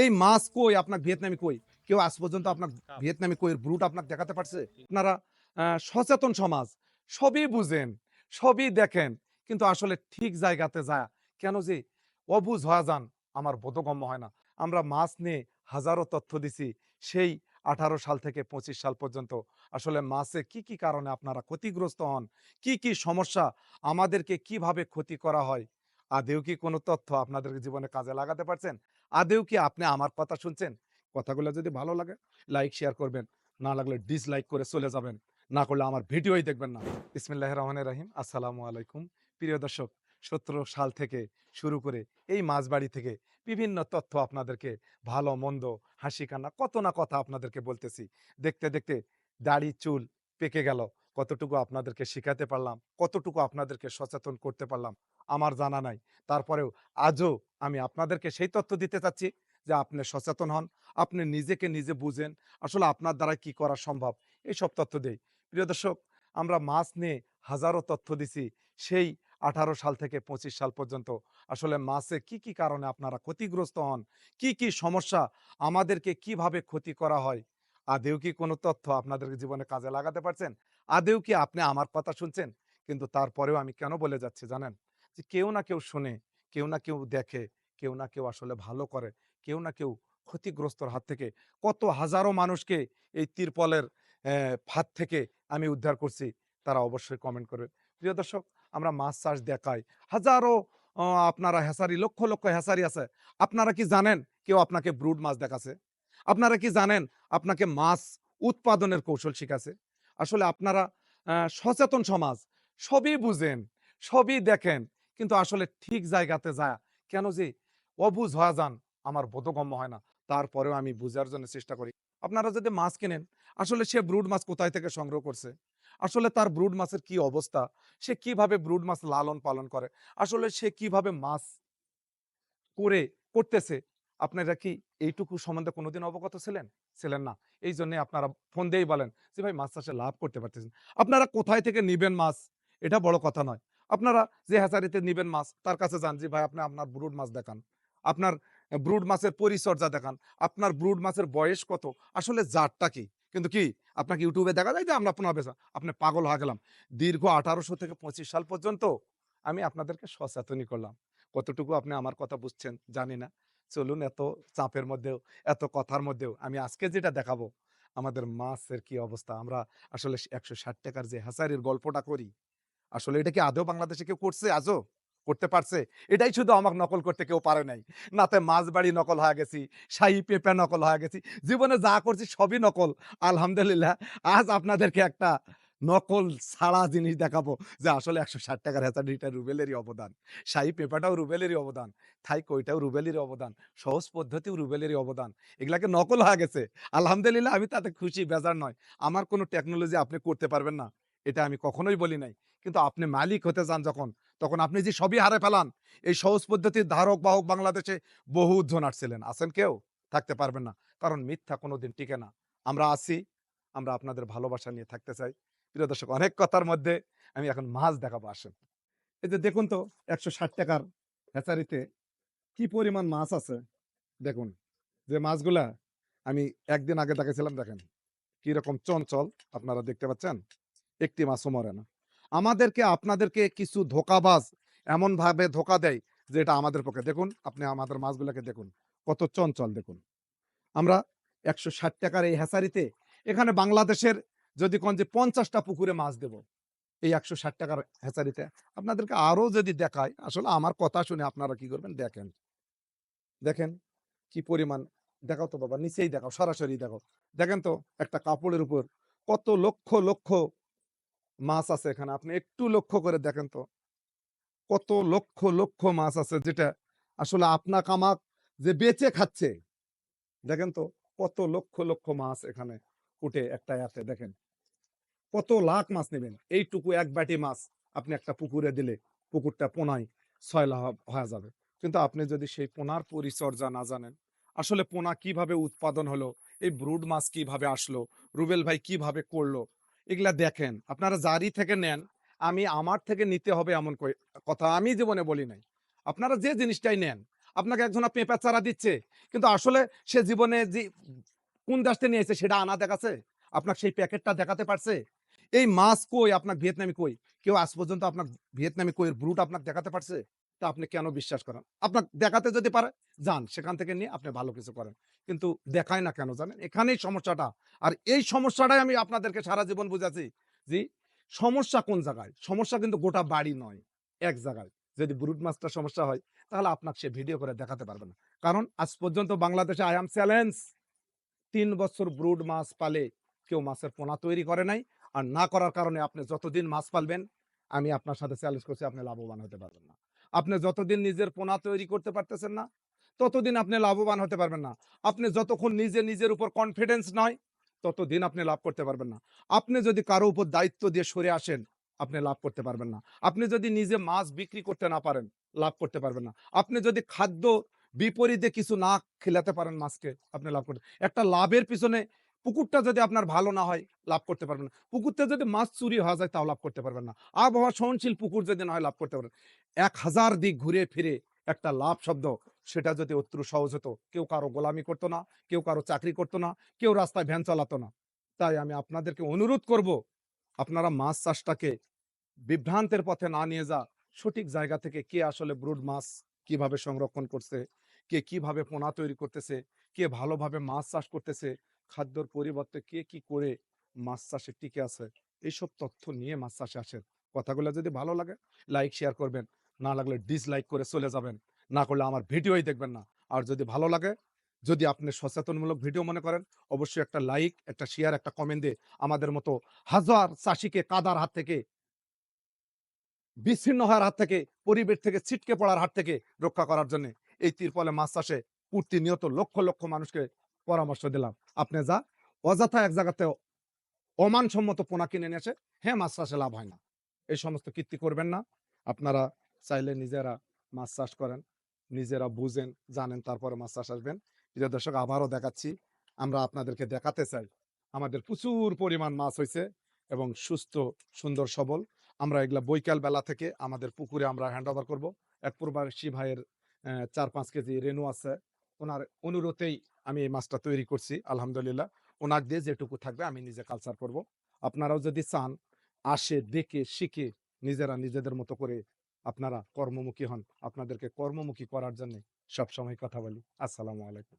এই মাছ কই? আপনার ভিয়েতনামি কই? কেউ আজ পর্যন্ত আপনার ভিয়েতনামি কইয়ের ব্রুট আপনার দেখাতে পারছে? আপনারা সচেতন সমাজ সবই বুঝেন সবই দেখেন কিন্তু আসলে ঠিক জায়গাতে যায়। কেন যে অবুঝ হওয়া যান আমার বোধগম্য হয় না। আমরা মাছ নিয়ে হাজারো তথ্য দিছি সেই আঠারো সাল থেকে পঁচিশ সাল পর্যন্ত। আসলে মাছে কি কি কারণে আপনারা ক্ষতিগ্রস্ত হন? কি কি সমস্যা আমাদেরকে কীভাবে ক্ষতি করা হয়? আদেও কি কোনো তথ্য আপনাদের জীবনে কাজে লাগাতে পারছেন? আদেও কি আপনি আমার কথা শুনছেন? কথাগুলো যদি ভালো লাগে লাইক শেয়ার করবেন। না লাগলে ডিসলাইক করে চলে যাবেন। না করলে আমার ভিডিওই দেখবেন না। ইসমিল্লাহ রহমানের রাহিম। আসসালামু আলাইকুম। প্রিয় দর্শক, সতেরো সাল থেকে শুরু করে এই মাঝবাড়ি থেকে বিভিন্ন তথ্য আপনাদেরকে ভালো, মন্দ, হাসি, কান্না, কত না কথা আপনাদেরকে বলতেছি। দেখতে দেখতে দাড়ি, চুল পেকে গেল। কতটুকু আপনাদেরকে শিখাতে পারলাম, কতটুকু আপনাদেরকে সচেতন করতে পারলাম আমার জানা নাই। তারপরেও আজও আমি আপনাদেরকে সেই তথ্য দিতে চাচ্ছি যে আপনি সচেতন হন, আপনি নিজেকে নিজে বুঝেন, আসলে আপনার দ্বারা কি করা সম্ভব এই সব তথ্য দেই। প্রিয় দর্শক, আমরা মাছ নিয়ে হাজারো তথ্য দিছি, সেই আঠারো সাল থেকে পঁচিশ সাল পর্যন্ত। আসলে মাছে কি কি কারণে আপনারা ক্ষতিগ্রস্ত হন, কি কি সমস্যা, আমাদেরকে কীভাবে ক্ষতি করা হয়, আদেও কি কোনো তথ্য আপনাদের জীবনে কাজে লাগাতে পারছেন? আদেও কি আপনি আমার কথা শুনছেন? কিন্তু তারপরেও আমি কেন বলে যাচ্ছি জানেন? যে কেউ না কেউ শুনে, কেউ না কেউ দেখে, কেউ না কেউ আসলে ভালো করে, কেউ না কেউ ক্ষতিগ্রস্তর হাত থেকে। কত হাজারো মানুষকে এই তিরপলের ফাঁদ থেকে আমি উদ্ধার করছি, তারা অবশ্যই কমেন্ট করবে। প্রিয় দর্শক, আমরা মাছ চাষ দেখাই। হাজারো আপনারা হেসারি লক্ষ লক্ষ হেসারি আছে। আপনারা কি জানেন কেউ আপনাকে ব্রুড মাছ দেখাছে? আপনারা কি জানেন আপনাকে মাছ উৎপাদনের কৌশল শিখাছে? আসলে আপনারা সচেতন সমাজ, সবই বুঝেন, সবই দেখেন কিন্তু আসলে ঠিক জায়গাতে যায়। কেন যে, অবুঝ হওয়া যান, আমার বোধগম্য হয় না। তারপরেও আমি বুঝার জন্য চেষ্টা করি। আপনারা যদি মাছ কেনেন, আসলে সে ব্রুড মাছ কোথায় থেকে সংগ্রহ করছে? আসলে তার ব্রুড মাছের কি অবস্থা? সে কীভাবে ব্রুড মাছ লালন পালন করে? আসলে সে কীভাবে মাছ করে করতেছে? আপনারা কি এইটুকু সম্বন্ধে কোনোদিন অবগত ছিলেন? ছিলেন না। এই জন্য আপনারা ফোন দিয়েই বলেন যে, ভাই, মাছ চাষে লাভ করতে পারতেছেন। আপনারা কোথায় থেকে নিবেন মাছ? এটা বড় কথা নয়। আপনারা যে হ্যাচারিতে নিবেন মাছ, তার কাছে যান যে, ভাই, আপনি আপনার ব্রুড মাছ দেখান। আপনার ব্রুড মাছের পরিচর্যা দেখান। আপনার ব্রুড মাছের বয়স কত? আসলে জাতটা কি? কিন্তু কি, আপনাকে ইউটিউবে দেখা যায় যে, আমরা আপনার বেচা, আপনি পাগল হয়ে গেলাম। দীর্ঘ আঠারোশো থেকে পঁচিশ সাল পর্যন্ত আমি আপনাদেরকে সচেতনই করলাম। কতটুকু আপনি আমার কথা বুঝছেন জানি না। চলুন এত চাপের মধ্যেও, এত কথার মধ্যেও আমি আজকে যেটা দেখাবো, আমাদের মাছের কি অবস্থা? আমরা আসলে একশো ষাট টাকার যে হ্যাচারির গল্পটা করি আসলে এটা কি আদৌ বাংলাদেশে কেউ করছে? আজও করতে পারছে? এটাই শুধু আমাকে নকল করতে কেউ পারে নাই। নাতে মাছ বাড়ি নকল হয়ে গেছি, শাহি পেঁপে নকল হয়ে গেছি, জীবনে যা করছি সবই নকল। আলহামদুলিল্লাহ, আজ আপনাদেরকে একটা নকল ছাড়া জিনিস দেখাবো যে আসলে একশো ষাট টাকার হ্যাচারিটা রুবেলেরই অবদান। শাহি পেঁপাটাও রুবেলেরই অবদান, থাই কইটাও রুবেলেরই অবদান, সহজ পদ্ধতিও রুবেলেরই অবদান। এগুলাকে নকল হয়ে গেছে। আলহামদুলিল্লাহ, আমি তাতে খুশি, বেজার নয়। আমার কোনো টেকনোলজি আপনি করতে পারবেন না। এটা আমি কখনোই বলি নাই। কিন্তু আপনি মালিক হতে চান যখন, তখন আপনি যে সবই হারে ফেলান, এই সহজ পদ্ধতির ধারক বাহক বাংলাদেশে বহু জন আসছিলেন। আছেন কেউ? থাকতে পারবেন না। কারণ মিথ্যা কোনোদিন টিকে না। আমরা আছি, আমরা আপনাদের ভালোবাসা নিয়ে থাকতে চাই। প্রিয় দর্শক, অনেক কথার মধ্যে আমি এখন মাছ দেখাবো, আসেন। এই যে দেখুন তো, একশো ষাট টাকার হ্যাচারিতে কি পরিমাণ মাছ আছে? দেখুন, যে মাছগুলা আমি একদিন আগে দেখেছিলাম দেখেন। কি রকম চঞ্চল, আপনারা দেখতে পাচ্ছেন? একটি মাছও মরে না। আমাদেরকে, আপনাদেরকে কিছু ধোকাবাজ এমন ভাবে ধোকা দেয় যে এটা আমাদের পক্ষে। দেখুন, আপনি আমাদের মাছগুলোকে দেখুন, কত চঞ্চল দেখুন। আমরা একশো ষাট টাকার এই হ্যাচারিতে এখানে বাংলাদেশের যদি কোন যে পঞ্চাশটা পুকুরে মাছ দেব, এই একশো ষাট টাকার হ্যাচারিতে আপনাদেরকে আরও যদি দেখায়, আসলে আমার কথা শুনে আপনারা কি করবেন? দেখেন। দেখেন, কি পরিমাণ, দেখাও তো বাবা, নিচেই দেখাও, সরাসরি দেখাও। দেখেন তো, একটা কাপড়ের উপর কত লক্ষ লক্ষ মাছ আছে এখানে। আপনি একটু লক্ষ্য করে দেখেন তো। কত লক্ষ লক্ষ মাছ আছে যেটা আসলে আপনা কামাক যে বেচে খাচ্ছে। দেখেন তো কত লক্ষ লক্ষ মাছ এখানে উঠে একটা ইয়াতে। দেখেন কত লাখ মাছ নেবেন। এইটুকু এক বাটি মাছ আপনি একটা পুকুরে দিলে পুকুরটা পোনায় লাখ হয়ে যাবে। কিন্তু আপনি যদি সেই পোনার পরিচর্যা না জানেন, আসলে পোনা কীভাবে উৎপাদন হলো, এই ব্রুড মাছ কীভাবে আসলো, রুবেল ভাই কীভাবে করল এগুলা দেখেন। আপনারা জারি থেকে নেন, আমি আমার থেকে নিতে হবে এমন কথা আমি জীবনে বলি নাই। আপনারা যে জিনিসটাই নেন, আপনাকে একজন পেঁপে চারা দিচ্ছে, কিন্তু আসলে সে জীবনে যে কোন থেকে নিয়েছে সেটা আনা দেখাচ্ছে? আপনার সেই প্যাকেটটা দেখাতে পারছে? এই মাছ কই, আপনার ভিয়েতনামি কই? কেউ আজ পর্যন্ত আপনার ভিয়েতনামি কইয়ের ব্রুট আপনার দেখাতে পারছে? তা আপনি কেন বিশ্বাস করেন? আপনার দেখাতে যদি পারে, যান। সেখান থেকে নিয়ে আপনি ভালো কিছু করেন। কিন্তু দেখায় না কেন জানেন? এখানেই সমস্যাটা। আর এই সমস্যাটাই আমি আপনাদেরকে সারা জীবন বুঝাচ্ছি যে, সমস্যা কোন জায়গায়? সমস্যা কিন্তু গোটা বাড়ি নয়, এক জায়গায়। যদি ব্রুট মাছটা সমস্যা হয়, তাহলে আপনাকে সে ভিডিও করে দেখাতে পারবে না। কারণ আজ পর্যন্ত বাংলাদেশে আই এম চ্যালেঞ্জ তিন বছর ব্রুড মাছ পালে কেউ মাছের পোনা তৈরি করে নাই। আর না করার কারণে আপনি যতদিন মাছ পালবেন, আমি আপনার সাথে চ্যালেঞ্জ করছি, আপনি লাভবান হতে পারবেন না। আপনি যতদিন নিজের পোনা তৈরি করতে পারতেছেন না, ততদিন আপনি লাভবান হতে পারবেন না। আপনি যতক্ষণ নিজে নিজের উপর কনফিডেন্স নয়, ততদিন আপনি লাভ করতে পারবেন না। আপনি যদি কারও উপর দায়িত্ব দিয়ে সরে আসেন, আপনি লাভ করতে পারবেন না। আপনি যদি নিজে মাছ বিক্রি করতে না পারেন, লাভ করতে পারবেন না। আপনি যদি খাদ্য বিপরীতে কিছু না খেলাতে পারেন মাছকে, আপনি লাভ করতে, একটা লাভের পিছনে পুকুরটা যদি আপনার ভালো না হয়, লাভ করতে পারবেন না। পুকুরতে যদি মাছ চুরি হওয়া যায়, তাও লাভ করতে পারবেন না। আবহাওয়া সহনশীল পুকুর যদি না হয়, লাভ করতে পারবেন এক হাজার দিক ঘুরে ফিরে একটা লাভ শব্দ, সেটা যদি অত্রু সহজ হতো, কেউ কারও গোলামি করতো না, কেউ কারও চাকরি করতো না, কেউ রাস্তায় ভ্যান চালাতো না। তাই আমি আপনাদেরকে অনুরোধ করব, আপনারা মাছ চাষটাকে বিভ্রান্তের পথে না নিয়ে যা। সঠিক জায়গা থেকে কে আসলে ব্রুড মাছ কীভাবে সংরক্ষণ করছে, কে কীভাবে পোনা তৈরি করতেছে, কে ভালোভাবে মাছ চাষ করতেছে খাদ্যর পরিবর্তে কে কি করে মাছ চাষে টিকে আছে, এইসব তথ্য নিয়ে মাছ চাষে আসেন। কথাগুলো যদি ভালো লাগে লাইক শেয়ার করবেন। না লাগলে ডিসলাইক করে চলে যাবেন। না করলে আমার ভিডিওই দেখবেন না। আর যদি ভালো লাগে, যদি আপনি সচেতনমূলক ভিডিও মনে করেন, অবশ্যই একটা লাইক একটা শেয়ার একটা কমেন্ট দিয়ে আমাদের মতো হাজার চাষিকে কাদার হাত থেকে, বিচ্ছিন্ন হওয়ার হাত থেকে, পরিবেশ থেকে ছিটকে পড়ার হাত থেকে রক্ষা করার জন্য এই তিরপলে মাছ চাষে প্রতিনিয়ত লক্ষ লক্ষ মানুষকে পরামর্শ দিলাম। আপনি যা অযথা এক জায়গাতে অমানসম্মত পোনা কিনে নিয়ে আসে হ্যাঁ মাছ চাষে লাভ হয় না। এই সমস্ত কীর্তি করবেন না। আপনারা চাইলে নিজেরা মাছ চাষ করেন, নিজেরা বুঝেন, জানেন, তারপরে মাছ চাষ আসবেন। প্রিয় দর্শক, আবারও দেখাচ্ছি, আমরা আপনাদেরকে দেখাতে চাই। আমাদের প্রচুর পরিমাণ মাছ হয়েছে এবং সুস্থ, সুন্দর, সবল। আমরা এগুলা বৈকাল বেলা থেকে আমাদের পুকুরে আমরা হ্যান্ড ওভার করব। এক প্রবাসী ভাইয়ের চার পাঁচ কেজি রেনু আছে। ওনার অনুরোধেই আমি এই মাছটা তৈরি করছি, আলহামদুলিল্লাহ। ওনার দিয়ে যেটুকু থাকবে আমি নিজে কালচার করব। আপনারাও যদি চান, আসে, দেখে, শিখে নিজেরা নিজেদের মতো করে আপনারা কর্মমুখী হন। আপনাদেরকে কর্মমুখী করার জন্য সবসময় কথা বলি। আসসালামু আলাইকুম।